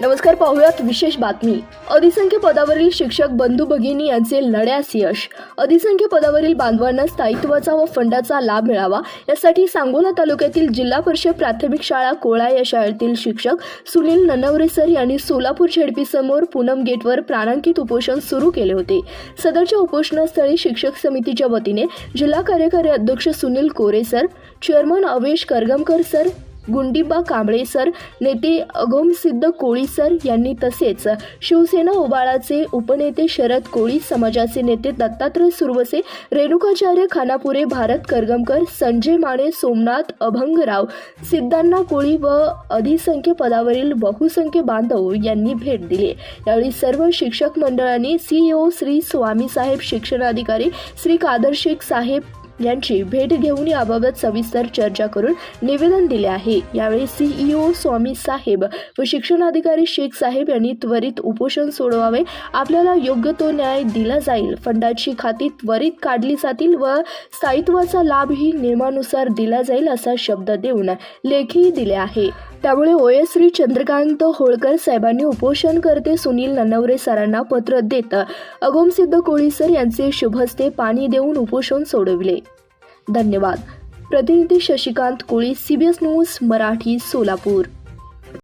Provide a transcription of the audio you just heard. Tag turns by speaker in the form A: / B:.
A: नमस्कार पाहूयात विशेष बातमी. अधिसंख्य पदावरील शिक्षक बंधू भगिनी यांचे लढ्यास यश. अधिसंख्य पदावरील बांधवांना स्थायित्वाचा व फंडाचा लाभ मिळावा यासाठी सांगोला तालुक्यातील जिल्हा परिषद प्राथमिक शाळा कोळा या शाळेतील शिक्षक सुनील ननवरे सर यांनी सोलापूर झेडपी समोर पूनम गेटवर प्राणांकित उपोषण सुरू केले होते. सदरच्या उपोषणास्थळी शिक्षक समितीच्या वतीने जिल्हा कार्यकारी अध्यक्ष Sunil Kore sir chairman Avesh Karagamkar sir Gundiba Kamble sir नेते अगोमसिद्ध कोळी सर यांनी तसेच शिवसेना ओबाळाचे उपनेते शरद कोळी समाजाचे नेते दत्तात्रय सुरवसे रेणुकाचार्य खानापुरे भारत करगमकर संजय माने सोमनाथ अभंगराव सिद्धांना कोळी व अधिसंख्य पदावरील बहुसंख्य बांधव यांनी भेट दिली. यावेळी सर्व शिक्षक मंडळांनी सीईओ श्री स्वामीसाहेब शिक्षणाधिकारी श्री कादर शेख साहेब यांची भेट घेऊन याबाबत सविस्तर चर्चा करून निवेदन दिले आहे. यावेळी सीईओ स्वामी साहेब व शिक्षणाधिकारी शेख साहेब यांनी त्वरित उपोषण सोडवावे आपल्याला योग्य तो न्याय दिला जाईल. फंडाची खाती त्वरित काढली जातील व स्थायित्वाचा लाभही नियमानुसार दिला जाईल असा शब्द देऊन लेखी दिले आहे. त्यामुळे ओय श्री चंद्रकांत होळकर साहेबांनी उपोषणकर्ते सुनील ननवरे सरांना पत्र देत अगोमसिद्ध कोळी सर यांचे शुभस्ते पाणी देऊन उपोषण सोडविले. धन्यवाद. प्रतिनिधी शशिकांत कोळी सीबीएस न्यूज मराठी सोलापूर.